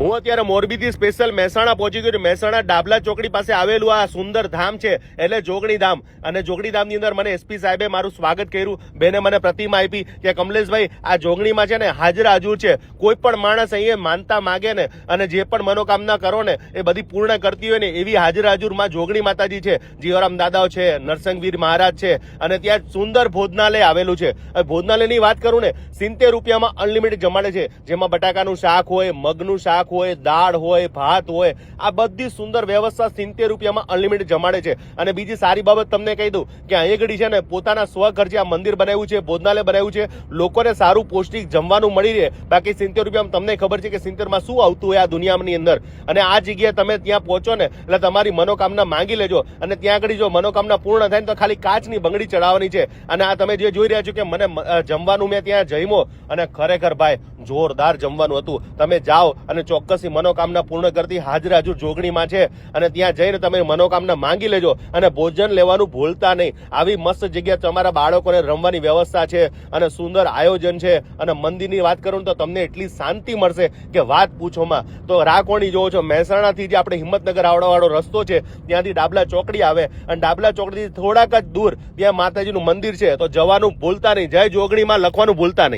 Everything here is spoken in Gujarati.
હું અત્યારે મોરબીથી સ્પેશિયલ મહેસાણા પહોંચી ગયો. મહેસાણા ડાબલા ચોકડી પાસે આવેલું આ સુંદર ધામ છે, એટલે જોગણી ધામ. અને જોગણી ધામની અંદર મને એસપી સાહેબે મારું સ્વાગત કર્યું. બેને મને પ્રતિમા આપી કે કમલેશભાઈ, આ જોગણીમાં છે ને હાજર હાજર છે. કોઈ પણ માણસ અહીંયા માનતા માગે ને અને જે પણ મનોકામના કરો ને, એ બધી પૂર્ણ કરતી હોય ને, એવી હાજર હાજરમાં જોગણી માતાજી છે. જીવરામ દાદાઓ છે નરસંગવીર મહારાજ છે અને ત્યાં સુંદર ભોજનાલય આવેલું છે. ભોજનાલયની વાત કરું ને, સિત્તેર રૂપિયામાં અનલિમિટેડ જમાડે છે. જેમાં બટાકાનું શાક હોય, મગનું શાક હોય, દાળ હોય, ભાત હોય, આ બધી સુંદર વ્યવસ્થા સિત્તેર રૂપિયામાં અનલિમિટેડ જમાડે છે. અને બીજી સારી બાબત તમને કહી દઉં કે અહીં ઘડી છે ને, પોતાના સ્વખર્ચે આ મંદિર બનાવ્યું છે, ભોજનાલય બનાવ્યું છે. લોકોને સારું પૌષ્ટિક જમવાનું મળી રહે. બાકી સિત્તેર રૂપિયામાં તમને ખબર છે કે સિત્તેરમાં શું આવતું હોય આ દુનિયાની અંદર. અને આ જગ્યાએ તમે ત્યાં પહોંચો ને, એટલે તમારી મનોકામના માંગી લેજો. અને ત્યાં આગળ જો મનોકામના પૂર્ણ થાય ને, તો ખાલી કાચની બંગડી ચડાવવાની છે. અને આ તમે જે જોઈ રહ્યા છો કે મને જમવાનું મેં ત્યાં જમ્યો. અને ખરેખર ભાઈ, જોરદાર જમવાનું હતું. તમે જાઓ અને ચોક્કસથી મનોકામના પૂર્ણ કરતી હાજર હજુ જોગણીમાં છે અને ત્યાં જઈને તમે મનોકામના માંગી લેજો અને ભોજન લેવાનું ભૂલતા નહીં. આવી મસ્ત જગ્યા તમારા બાળકોને રમવાની વ્યવસ્થા છે અને સુંદર આયોજન છે. અને મંદિરની વાત કરું તો તમને એટલી શાંતિ મળશે કે વાત પૂછોમાં. તો રાકોણી જોવો છો, મહેસાણાથી જે આપણે હિંમતનગર આવડાવાળો રસ્તો છે, ત્યાંથી ડાબલા ચોકડી આવે અને ડાબલા ચોકડીથી થોડાક જ દૂર ત્યાં માતાજીનું મંદિર છે. તો જવાનું ભૂલતા નહીં. જય જોગણીમાં લખવાનું ભૂલતા નહીં.